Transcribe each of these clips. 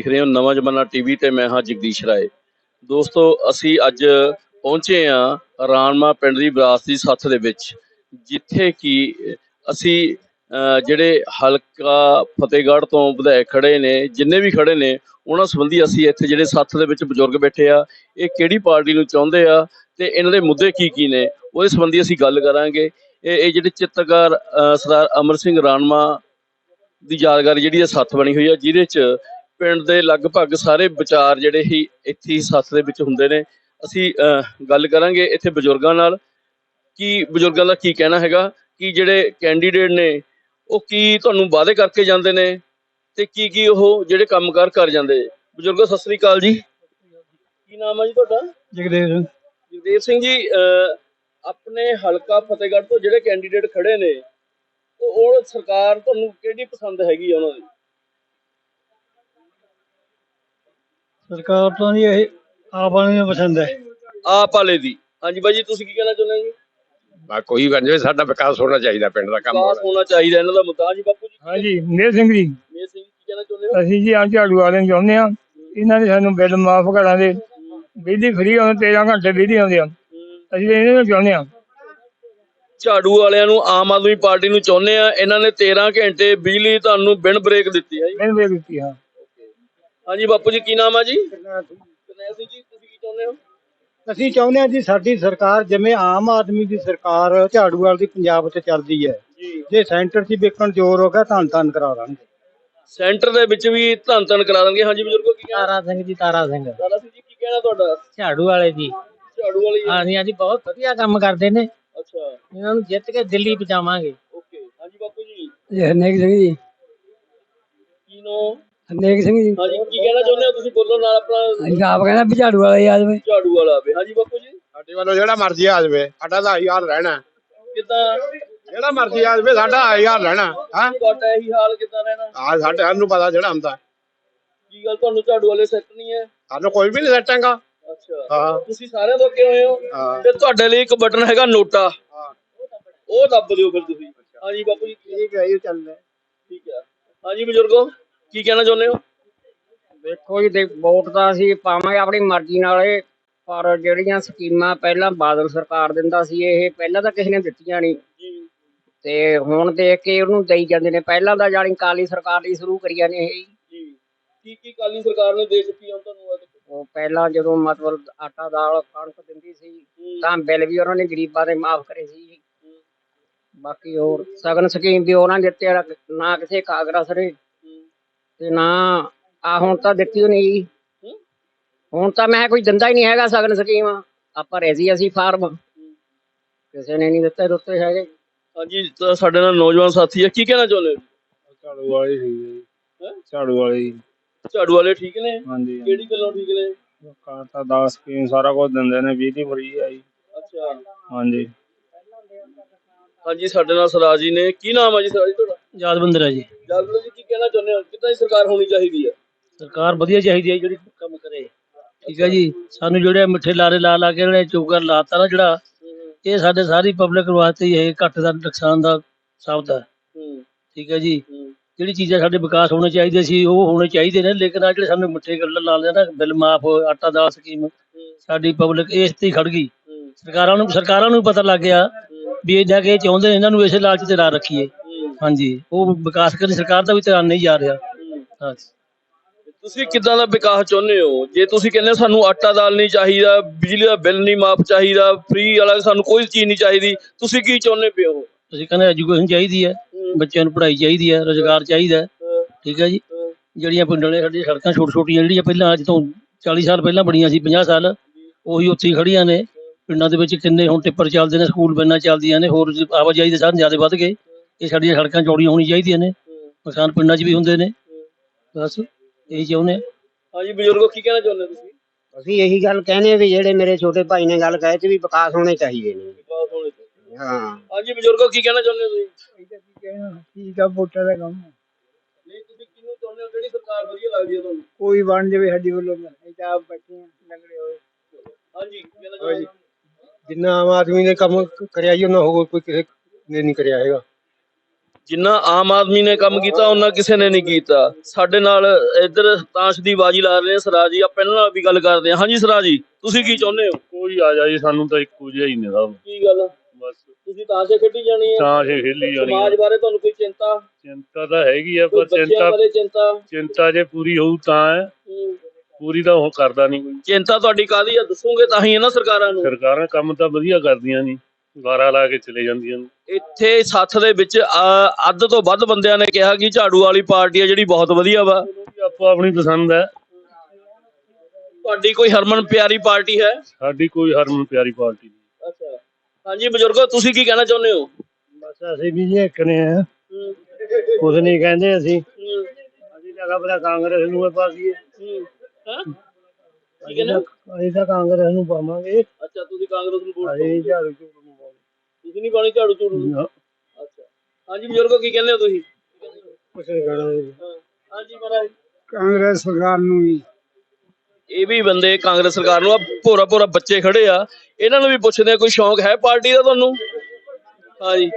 ਦੇਖ ਰਹੇ ਹੋ ਨਵਾਂ ਜਮਾਨਾ ਟੀਵੀ ਤੇ ਮੈਂ ਹਾਂ ਜਗਦੀਸ਼ ਰਾਏ। ਦੋਸਤੋ, ਅਸੀਂ ਅੱਜ ਪਹੁੰਚੇ ਹਾਂ ਰਾਣਮਾ ਪਿੰਡ ਦੀ ਵਿਰਾਸਤੀ ਸੱਥ ਦੇ ਵਿੱਚ, ਜਿੱਥੇ ਕਿ ਅਸੀਂ ਜਿਹੜੇ ਹਲਕਾ ਫਤਿਹਗੜ੍ਹ ਤੋਂ ਵਿਧਾਇਕ ਖੜੇ ਨੇ, ਜਿੰਨੇ ਵੀ ਖੜੇ ਨੇ, ਉਹਨਾਂ ਸੰਬੰਧੀ ਅਸੀਂ ਇੱਥੇ ਜਿਹੜੇ ਸੱਥ ਦੇ ਵਿੱਚ ਬਜ਼ੁਰਗ ਬੈਠੇ ਆ, ਇਹ ਕਿਹੜੀ ਪਾਰਟੀ ਨੂੰ ਚਾਹੁੰਦੇ ਆ ਤੇ ਇਹਨਾਂ ਦੇ ਮੁੱਦੇ ਕੀ ਕੀ ਨੇ, ਉਹਦੇ ਸੰਬੰਧੀ ਅਸੀਂ ਗੱਲ ਕਰਾਂਗੇ। ਇਹ ਇਹ ਜਿਹੜੇ ਚਿੱਤਰਕਾਰ ਸਰਦਾਰ ਅਮਰ ਸਿੰਘ ਰਾਣਮਾ ਦੀ ਯਾਦਗਾਰ ਜਿਹੜੀ ਹੈ ਸੱਥ ਬਣੀ ਹੋਈ ਆ, ਜਿਹਦੇ ਚ ਪਿੰਡ ਦੇ ਲਗਭਗ ਸਾਰੇ ਵਿਚਾਰ ਜਿਹੜੇ ਹੀ ਇੱਥੇ ਹੀ ਸੱਥ ਦੇ ਵਿੱਚ ਹੁੰਦੇ ਨੇ। ਅਸੀਂ ਗੱਲ ਕਰਾਂਗੇ ਇੱਥੇ ਬਜ਼ੁਰਗਾਂ ਨਾਲ। ਕਿ ਬਜ਼ੁਰਗਾਂ ਦਾ ਕੀ ਕਹਿਣਾ ਹੈਗਾ? ਕਿ ਜਿਹੜੇ ਕੈਂਡੀਡੇਟ ਨੇ ਉਹ ਕੀ ਤੁਹਾਨੂੰ ਵਾਅਦੇ ਕਰਕੇ ਜਾਂਦੇ ਨੇ? ਤੇ ਕੀ ਕੀ ਉਹ ਜਿਹੜੇ ਕੰਮਕਾਰ ਕਰ ਜਾਂਦੇ? ਬਜ਼ੁਰਗੋ ਸਤਿ ਸ੍ਰੀ ਅਕਾਲ ਜੀ। ਕੀ ਨਾਮ ਹੈ ਜੀ ਤੁਹਾਡਾ? ਜਗਦੇਵ ਸਿੰਘ। ਜਗਦੇਵ ਸਿੰਘ ਜੀ ਆਪਣੇ ਹਲਕਾ ਫਤਿਹਗੜ੍ਹ ਤੋਂ ਜਿਹੜੇ ਕੈਂਡੀਡੇਟ ਖੜੇ ਨੇ ਉਹ ਸਰਕਾਰ ਤੁਹਾਨੂੰ ਕਿਹੜੀ ਪਸੰਦ ਹੈਗੀ ਉਹਨਾਂ ਦੀ? ਸਰਕਾਰ ਤਾਂ ਜੀ ਇਹ ਆਪ ਵਾਲਿਆਂ ਨੂੰ ਪਸੰਦ ਹੈ। ਆਪ ਵਾਲੇ ਦੀ। ਹਾਂਜੀ ਬਾਈ ਜੀ ਤੁਸੀਂ ਕੀ ਕਹਿਣਾ ਚਾਹੁੰਦੇ ਹੋ ਜੀ? ਬਾ ਕੋਈ ਬਣ ਜਾਵੇ ਸਾਡਾ ਵਿਕਾਸ ਹੋਣਾ ਚਾਹੀਦਾ ਪਿੰਡ ਦਾ ਕੰਮ ਹੋਣਾ। ਚਾਹੀਦਾ ਇਹਨਾਂ ਦਾ ਮੁੱਦਾ। ਹਾਂਜੀ ਬਾਪੂ ਜੀ। ਹਾਂਜੀ ਮੇਰ ਸਿੰਘ ਜੀ। ਮੇਰ ਸਿੰਘ ਜੀ ਕੀ ਕਹਿਣਾ ਚਾਹੁੰਦੇ ਹੋ? ਅਸੀਂ ਜੀ ਆ ਝਾੜੂ ਵਾਲਿਆਂ ਨੂੰ ਚਾਹੁੰਦੇ ਆ ਇਹਨਾਂ ਨੇ ਸਾਨੂੰ ਬਿੱਲ ਮਾਫ ਕਰਾ ਦੇ। ਬਿਜਲੀ ਫਰੀ ਆਉਂਦੇ 13 ਘੰਟੇ ਬਿਜਲੀ ਆਉਂਦੇ ਆ। ਅਸੀਂ ਇਹਨਾਂ ਨੂੰ ਚਾਹੁੰਦੇ ਆ ਝਾੜੂ ਵਾਲਿਆਂ ਨੂੰ ਆਮ ਆਦਮੀ ਪਾਰਟੀ ਨੂੰ ਚਾਹੁੰਦੇ ਆ ਇਹਨਾਂ ਨੇ 13 ਘੰਟੇ ਬਿਜਲੀ ਤੁਹਾਨੂੰ ਬਿਨ ਬ੍ਰੇਕ ਦਿੱਤੀ ਹੈ ਜੀ। ਮੈਨੂੰ ਵੇਖ ਦਿੱਤੀ ਹਾਂ। ਹਾਂਜੀ ਬਾਪੂ ਜੀ ਕੀ ਨਾਮ ਆ ਜੀ? ਕਰਨੈਲ ਸਿੰਘ ਜੀ ਤੁਸੀਂ ਕੀ ਚਾਹੁੰਦੇ ਹੋ? ਅਸੀਂ ਚਾਹੁੰਦੇ ਆ ਜੀ ਸਾਡੀ ਸਰਕਾਰ ਜਿਵੇਂ ਆਮ ਆਦਮੀ ਦੀ ਸਰਕਾਰ ਝਾੜੂ ਵਾਲ ਦੀ ਪੰਜਾਬ 'ਚ ਚੱਲਦੀ ਹੈ ਜੀ। ਜੇ ਸੈਂਟਰ 'ਚ ਵੇਖਣ ਜ਼ੋਰ ਹੋ ਗਿਆ ਧੰਨ ਧੰਨ ਕਰਾ ਦਾਂਗੇ ਸੈਂਟਰ ਦੇ ਵਿੱਚ ਵੀ ਧੰਨ ਧੰਨ ਕਰਾ ਦੇਣਗੇ। ਹਾਂਜੀ ਬਜ਼ੁਰਗੋ ਕੀ ਕਹਿਣਾ? ਤਾਰਾ ਸਿੰਘ ਜੀ ਤਾਰਾ ਸਿੰਘ। ਦਾਦਾ ਸਿੰਘ ਜੀ ਕੀ ਕਹਿਣਾ ਤੁਹਾਡਾ? ਝਾੜੂ ਵਾਲੇ ਜੀ। ਝਾੜੂ ਵਾਲੀ ਹਾਂਜੀ ਹਾਂਜੀ ਬਹੁਤ ਵਧੀਆ ਕੰਮ ਕਰਦੇ ਨੇ। ਅੱਛਾ। ਇਹਨਾਂ ਨੂੰ ਜਿੱਤ ਕੇ ਦਿੱਲੀ ਪਹੁੰਚਾਵਾਂਗੇ। ਓਕੇ। ਹਾਂਜੀ ਬਾਪੂ ਜੀ। ਜੀ ਹਰਨੇਕ ਸਿੰਘ ਜੀ। ਕੀ ਨੋ ਹਰਨੇਕ ਸਿੰਘ ਜੀ। ਹਾਂਜੀ ਕੀ ਕਹਿਣਾ ਚਾਹੁੰਦੇ ਹੋ ਤੁਸੀਂ? ਬੋਲੋ ਨਾਲ ਆਪਣਾ। ਅਸੀਂ ਆਪ ਕਹਿੰਦਾ ਵੀ ਝਾੜੂ ਵਾਲਾ ਯਾਦ ਵੇ ਝਾੜੂ ਵਾਲਾ ਆਵੇ ਹਾਂਜੀ ਬਾਪੂ ਜੀ? ਸਾਡੇ ਵੱਲੋਂ ਜਿਹੜਾ ਮਰਜ਼ੀ ਆ ਜਾਵੇ ਸਾਡਾ ਤਾਂ ਹਾਲ ਰਹਿਣਾ। ਕਿੱਦਾਂ? ਜਿਹੜਾ ਮਰਜ਼ੀ ਆ ਜਾਵੇ ਸਾਡਾ ਹਾਲ ਰਹਿਣਾ ਹਾਂ? ਤੁਹਾਡਾ ਇਹੀ ਹਾਲ ਕਿੱਦਾਂ ਰਹਿਣਾ? ਆ ਸਾਡੇ ਸਾਨੂੰ ਪਤਾ ਜਿਹੜਾ ਹੁੰਦਾ। ਕੀ ਗੱਲ ਤੁਹਾਨੂੰ ਝਾੜੂ ਵਾਲੇ ਸੈੱਟ ਨਹੀਂ ਹੈ? ਸਾਨੂੰ ਕੋਈ ਵੀ ਨਹੀਂ ਸੱਟਾਂਗਾ ਅੱਛਾ। ਹਾਂ। ਤੁਸੀਂ ਸਾਰਿਆਂ ਤੋਂ ਅੱਗੇ ਹੋਏ ਹੋ। ਹਾਂ। ਤੇ ਤੁਹਾਡੇ ਲਈ ਇੱਕ ਬਟਨ ਹੈਗਾ ਨੋਟਾ। ਹਾਂ। ਉਹ ਦੱਬ ਦਿਓ ਫਿਰ ਤੁਸੀਂ। ਹਾਂਜੀ ਬਾਪੂ ਜੀ। ਠੀਕ ਹੈ ਇਹ ਚੱਲਦਾ। ਠੀਕ ਹੈ। ਹਾਂਜੀ ਬਜ਼ੁਰਗੋ। ਕੀ ਕਹਿਣਾ ਚਾਹੁੰਦੇ ਹੋ? ਦੇਖੋ ਜੀ ਦੇ ਵੋਟ ਤਾਂ ਅਸੀਂ ਪਾਵਾਂਗੇ ਆਪਣੀ ਮਰਜ਼ੀ ਨਾਲ ਇਹ ਪਰ ਜਿਹੜੀਆਂ ਸਕੀਮਾਂ ਪਹਿਲਾਂ ਬਾਦਲ ਸਰਕਾਰ ਦਿੰਦਾ ਸੀ ਇਹ ਪਹਿਲਾਂ ਤਾਂ ਕਿਸੇ ਨੇ ਦਿੱਤੀਆਂ ਨਹੀਂ। ਤੇ ਹੁਣ ਦੇਖ ਕੇ ਉਹਨੂੰ ਦੇਈ ਜਾਂਦੇ ਨੇ। ਪਹਿਲਾਂ ਤਾਂ ਜਾਣੀ ਕਾਲੀ ਸਰਕਾਰ ਲਈ ਸ਼ੁਰੂ ਕਰੀਆਂ ਨੇ ਇਹ। ਜੀ। ਕੀ ਕੀ ਕਾਲੀ ਸਰਕਾਰ ਨੇ ਦੇ ਚੁੱਕੀ ਆ ਤੁਹਾਨੂੰ ਅੱਜ ਉਹ ਪਹਿਲਾਂ ਜਦੋਂ ਮਤਲਬ ਆਟਾ ਦਾਲ ਕਣਕ ਦਿੰਦੀ ਸੀ ਤਾਂ ਬਿੱਲ ਵੀ ਉਹਨਾਂ ਨੇ ਗਰੀਬਾਂ ਦੇ ਮਾਫ ਕਰੇ ਸੀ। ਬਾਕੀ ਹੋਰ ਸਗਨ ਸਕੀਮ ਵੀ ਉਹਨਾਂ ਨੇ ਦਿੱਤੇ ਨਾ ਕਿਸੇ ਕਾਗਰਸ ਰੇ ਤੇ ਨਾ ਆ ਹੁਣ ਤਾਂ ਦਿੱਤੀ ਨਹੀਂ ਹੂੰ। ਹੁਣ ਤਾਂ ਮੈਂ ਕੋਈ ਦਿੰਦਾ ਹੀ ਨਹੀਂ ਹੈਗਾ ਸਗਨ ਸਕੀਮ। ਆਪਾਂ ਰੇਜ਼ੀ ਅਸੀਂ ਫਾਰਮ। ਕਿਸੇ ਨੇ ਨਹੀਂ ਦਿੱਤੇ ਦਿੱਤੇ ਹੈਗੇ। ਹਾਂਜੀ ਤਾਂ ਸਾਡੇ ਨਾਲ ਨੌਜਵਾਨ ਸਾਥੀ ਹੈ ਕੀ ਕਹਿਣਾ ਚਾਹੁੰਦੇ ਹੋ ਝਾੜੂ ਵਾਲੇ ਠੀਕ ਹੈਂ? ਝਾੜੂ ਵਾਲੇ। ਝਾੜੂ ਵਾਲੇ ਠੀਕ ਨੇ? ਹਾਂਜੀ ਕਿਹੜੀ ਗੱਲੋਂ ਠੀਕ ਨੇ? ਕਾਰਤਾ ਦਾ ਸਕੀਮ ਸਾਰਾ ਕੁਝ ਦਿੰਦੇ ਨੇ ਬਿਜਲੀ ਫਰੀ ਆਈ ਅੱਛਾ। ਹਾਂਜੀ। ਹਾਂਜੀ ਸਾਡੇ ਨਾਲ ਸਰਾਜ ਜੀ ਨੇ। ਕੀ ਨਾਮ ਹੈ ਜੀ ਸਰਾਜ ਜੀ ਤੁਹਾਡਾ? ਯਾਦਵੰਦਰ ਹੈ ਜੀ। ਜੀ ਕੀ ਕਹਿਣਾ ਚਾਹੁੰਦੇ ਹੋ? ਕਿੱਦਾਂ ਦੀ ਸਰਕਾਰ ਹੋਣੀ ਚਾਹੀਦੀ ਹੈ ਸਰਕਾਰ ਵਧੀਆ ਚਾਹੀਦੀ ਹੈ ਜਿਹੜੀ ਕੰਮ ਕਰੇ। ਠੀਕ ਹੈ ਜੀ ਸਾਨੂੰ ਜਿਹੜੇ ਮਿੱਠੇ ਲਾਰੇ ਲਾ ਲਾ ਕੇ ਜਿਹੜੇ ਚੋਕਰ ਲਾਤਾ ਨਾ ਜਿਹੜਾ ਇਹ ਸਾਡੇ ਸਾਰੀ ਪਬਲਿਕ ਵਾਸਤੇ ਹੀ ਇਹ ਘੱਟ ਦਾ ਨੁਕਸਾਨ ਦਾ ਸਾਬਤ ਹੈ ਹੂੰ। ਠੀਕ ਹੈ ਜੀ ਹੂੰ। ਜਿਹੜੀ ਚੀਜ਼ਾਂ ਸਾਡੇ ਵਿਕਾਸ ਹੋਣੇ ਚਾਹੀਦੇ ਸੀ ਉਹ ਹੋਣੇ ਚਾਹੀਦੇ ਨੇ ਲੇਕਿਨ ਆ ਜਿਹੜੇ ਸਾਨੂੰ ਮਿੱਠੇ ਗੱਲ ਲਾ ਲਿਆ ਨਾ ਬਿੱਲ ਮਾਫ ਆਟਾ ਦਾਲ ਸਕੀਮ ਸਾਡੀ ਪਬਲਿਕ ਇਸ ਤੇ ਹੀ ਖੜ ਗਈ। ਸਰਕਾਰਾਂ ਨੂੰ ਸਰਕਾਰਾਂ ਨੂੰ ਪਤਾ ਲੱਗ ਗਿਆ ਵੀ ਇਹਨਾਂ ਕਿ ਇਹ ਚਾਹੁੰਦੇ ਨੇ ਇਹਨਾਂ ਨੂੰ ਇਸੇ ਲਾਲਚ ਤੇ ਨਾ ਰੱਖੀਏ। ਹਾਂਜੀ। ਉਹ ਵਿਕਾਸ ਕਰਨ ਸਰਕਾਰ ਦਾ ਵੀ ਧਿਆਨ ਨਹੀਂ ਜਾ ਰਿਹਾ। ਤੁਸੀਂ ਕਿੱਦਾਂ ਦਾ ਵਿਕਾਸ ਚਾਹੁੰਦੇ ਹੋ? ਜੇ ਤੁਸੀਂ ਕਹਿੰਦੇ ਹੋ ਸਾਨੂੰ ਆਟਾ ਦਾਲ ਨਹੀਂ ਚਾਹੀਦਾ ਬਿਜਲੀ ਦਾ ਬਿੱਲ ਨਹੀਂ ਮਾਫ ਚਾਹੀਦਾ ਫ੍ਰੀ ਵਾਲਾ ਸਾਨੂੰ ਕੋਈ ਚੀਜ਼ ਨਹੀਂ ਚਾਹੀਦੀ ਤੁਸੀਂ ਕੀ ਚਾਹੁੰਦੇ ਪਏ ਹੋ? ਅਸੀਂ ਕਹਿੰਦੇ ਐਜੂਕੇਸ਼ਨ ਚਾਹੀਦੀ ਹੈ ਬੱਚਿਆਂ ਨੂੰ ਪੜ੍ਹਾਈ ਚਾਹੀਦੀ ਹੈ ਰੋਜ਼ਗਾਰ ਚਾਹੀਦਾ ਠੀਕ ਹੈ ਜੀ। ਜਿਹੜੀਆਂ ਪਿੰਡਾਂ ਨੇ ਸਾਡੀਆਂ ਸੜਕਾਂ ਛੋਟ ਛੋਟੀਆਂ ਜਿਹੜੀਆਂ ਪਹਿਲਾਂ ਅੱਜ ਤੋਂ 40 ਸਾਲ ਪਹਿਲਾਂ ਬਣੀਆਂ ਸੀ 50 ਸਾਲ ਉਹੀ ਉੱਥੇ ਖੜੀਆਂ ਨੇ। ਪਿੰਡਾਂ ਦੇ ਵਿੱਚ ਕਿੰਨੇ ਹੁਣ ਟਿੱਪਰ ਚੱਲਦੇ ਨੇ ਸਕੂਲ ਵੈਨਾਂ ਚੱਲਦੀਆਂ ਨੇ ਹੋਰ ਜ- ਆਵਾਜਾਈ ਦੇ ਸਾਧਨ ਜ਼ਿਆਦਾ ਵੱਧ ਗਏ। ਇਹ ਸਾਡੀਆਂ ਸੜਕਾਂ ਚੌੜੀਆਂ ਹੋਣੀਆਂ ਚਾਹੀਦੀਆਂ ਨੇ ਨੁਕਸਾਨ ਪਿੰਡਾਂ 'ਚ ਵੀ ਹੁੰਦੇ ਨੇ। ਬਸ ਇਹੀ ਚਾਹੁੰਦੇ ਹਾਂ ਹਾਂਜੀ ਬਜ਼ੁਰਗੋ ਕੀ ਕਹਿਣਾ ਚਾਹੁੰਦੇ ਹੋ ਤੁਸੀਂ? ਅਸੀਂ ਇਹੀ ਗੱਲ ਕਹਿੰਦੇ ਵੀ ਜਿਹੜੇ ਮੇਰੇ ਛੋਟੇ ਭਾਈ ਨੇ ਗੱਲ ਕਹੀ ਤੇ ਵੀ ਵਿਕਾਸ ਹੋਣੇ ਚਾਹੀਦੇ ਨੇ। ਵਿਕਾਸ ਹੋਣੇ ਚਾਹੀਦੇ ਹਾਂ। ਹਾਂਜੀ ਬਜ਼ੁਰਗੋ ਕੀ ਕਹਿਣਾ ਚਾਹੁੰਦੇ ਹੋ ਤੁਸੀਂ? ਠੀਕ ਆ ਵੋਟਾਂ ਦਾ ਕੰਮ ਨਹੀਂ ਤੁਸੀਂ ਕਿਹਨੂੰ ਚਾਹੁੰਦੇ ਹੋ? ਕਿਹੜੀ ਸਰਕਾਰ ਵਧੀਆ ਲੱਗਦੀ ਹੈ ਤੁਹਾਨੂੰ? ਕੋਈ ਬਣ ਜਾਵੇ ਸਾਡੀ ਵੱਲੋਂ ਅਸੀਂ ਤਾਂ ਆਪ ਬੱਚੇ ਲੰਗੜੇ ਹੋਏ। ਹਾਂਜੀ ਕਹਿਣਾ ਚਾਹੁੰਦੇ ਹੋ? ਜਿੰਨਾ ਆਮ ਆਦਮੀ ਨੇ ਕੰਮ ਕਰਿਆ ਜੀ ਉਹਨਾਂ ਹੋਰ ਕੋਈ ਕਿਸੇ ਨੇ ਨਹੀਂ ਕਰਿਆ ਹੈਗਾ। ਜਿੰਨਾ ਆਮ ਆਦਮੀ ਨੇ ਕੰਮ ਕੀਤਾ ਉਹਨਾਂ ਕਿਸੇ ਨੇ ਨਹੀਂ ਕੀਤਾ। ਸਾਡੇ ਨਾਲ ਇੱਧਰ ਤਾਸ਼ ਦੀ ਬਾਜੀ ਲਾ ਰਹੇ ਨੇ ਸਰਾਜ ਜੀ ਆਪਾਂ ਇਹਨਾਂ ਨਾਲ ਵੀ ਗੱਲ ਕਰਦੇ ਹਾਂ ਹਾਂਜੀ ਸਰਾਜ ਜੀ ਤੁਸੀਂ ਕੀ ਚਾਹੁੰਦੇ ਹੋ? ਕੋਈ ਆ ਜਾ ਜੀ ਸਾਨੂੰ ਤਾਂ ਇੱਕੋ ਜਿਹਾ ਹੀ ਨੇ ਸਭ। ਕੀ ਗੱਲ? ਬਸ। ਤੁਸੀਂ ਤਾਸ਼ੇ ਖੇਡੀ ਜਾਣੀ ਹੈ ਤਾਂ ਇਹ ਖੇਲੀ ਜਾਣੀ ਸਮਾਜ ਬਾਰੇ ਤੁਹਾਨੂੰ ਕੋਈ ਚਿੰਤਾ? ਚਿੰਤਾ ਤਾਂ ਹੈਗੀ ਆ ਪਰ ਚਿੰਤਾ ਬਾਰੇ ਚਿੰਤਾ? ਜੇ ਪੂਰੀ ਹੋਊ ਤਾਂ ਹੂੰ। ਪੂਰੀ ਤਾਂ ਉਹ ਕਰਦਾ ਨਹੀਂ ਕੋਈ। ਚਿੰਤਾ ਤੁਹਾਡੀ ਕਾਦੀ ਆ? ਦੱਸੋਗੇ ਤਾਂ ਹੀ ਹੈ ਨਾ ਸਰਕਾਰਾਂ ਨੂੰ। ਸਰਕਾਰਾਂ ਕੰਮ ਤਾਂ ਵਧੀਆ ਕਰਦੀਆਂ ਨਹੀਂ। ਗਾਰਾ ਲਾ ਕੇ ਚਲੇ ਜਾਂਦੀਆਂ ਨੇ। ਇੱਥੇ ਸੱਥ ਦੇ ਵਿੱਚ ਅ, ਅੱਧ ਤੋਂ ਵੱਧ ਬੰਦਿਆਂ ਨੇ ਕਿਹਾ ਕਿ ਝਾੜੂ ਵਾਲੀ ਪਾਰਟੀ ਆ ਜਿਹੜੀ ਬਹੁਤ ਵਧੀਆ ਵਾ। ਆਪੋ ਆਪਣੀ ਪਸੰਦ ਹੈ। ਤੁਹਾਡੀ ਕੋਈ ਹਰਮਨ ਪਿਆਰੀ ਪਾਰਟੀ ਹੈ? ਸਾਡੀ ਕੋਈ ਹਰਮਨ ਪਿਆਰੀ ਪਾਰਟੀ ਨਹੀਂ। ਅੱਛਾ। ਹਾਂਜੀ ਬਜ਼ੁਰਗੋ ਤੁਸੀਂ ਕੀ ਕਹਿਣਾ ਚਾਹੁੰਦੇ ਹੋ? ਬਸ ਅਸੀਂ ਵੀ ਜੀ ਇੱਕ ਨੇ ਆ। ਕੁਝ ਨਹੀਂ ਕਹਿੰਦੇ ਅਸੀਂ। ਅਸੀਂ ਤਾਂ ਖਬਰ ਕਾਂਗਰਸ ਨੂੰ ਪਾ ਦਈਏ ਹੂੰ। ਹੈਂ? ਕੀ ਕਹਿੰਦੇ ਹੋ? ਅਸੀਂ ਤਾਂ ਕਾਂਗਰਸ ਨੂੰ ਪਾਵਾਂਗੇ। ਅੱਛਾ ਤੁਸੀਂ ਕਾਂਗਰਸ ਨੂੰ ਵੋਟ ਅਸੀਂ ਝਾੜੂ ਝੂੜੂ ਨੂੰ ਪਾਵਾਂਗੇ। ਤੁਸੀਂ ਨਹੀਂ ਪਾਣੀ ਝਾੜੂ ਝੂੜੂ? ਨੂੰ? ਅੱਛਾ। ਹਾਂਜੀ ਬਜ਼ੁਰਗੋ ਕੀ ਕਹਿੰਦੇ ਹੋ ਤੁਸੀਂ? ਕੁਛ ਨਹੀਂ ਕਹਿਣਾ ਹਾਂ। ਹਾਂਜੀ ਮਹਾਰਾਜ। ਕਾਂਗਰਸ ਸਰਕਾਰ ਨੂੰ ਵੀ। ਇਹ ਵੀ ਬੰਦੇ ਕਾਂਗਰਸ ਸਰਕਾਰ ਨੂੰ ਆ ਭੋਰਾ ਭੋਰਾ ਬੱਚੇ ਖੜੇ ਆ। ਇਹਨਾਂ ਨੂੰ ਵੀ ਪੁੱਛਦੇ ਆ ਕੋਈ ਸ਼ੌਂਕ ਹੈ ਪਾਰਟੀ ਦਾ ਤੁਹਾਨੂੰ? ਹਾਂਜੀ।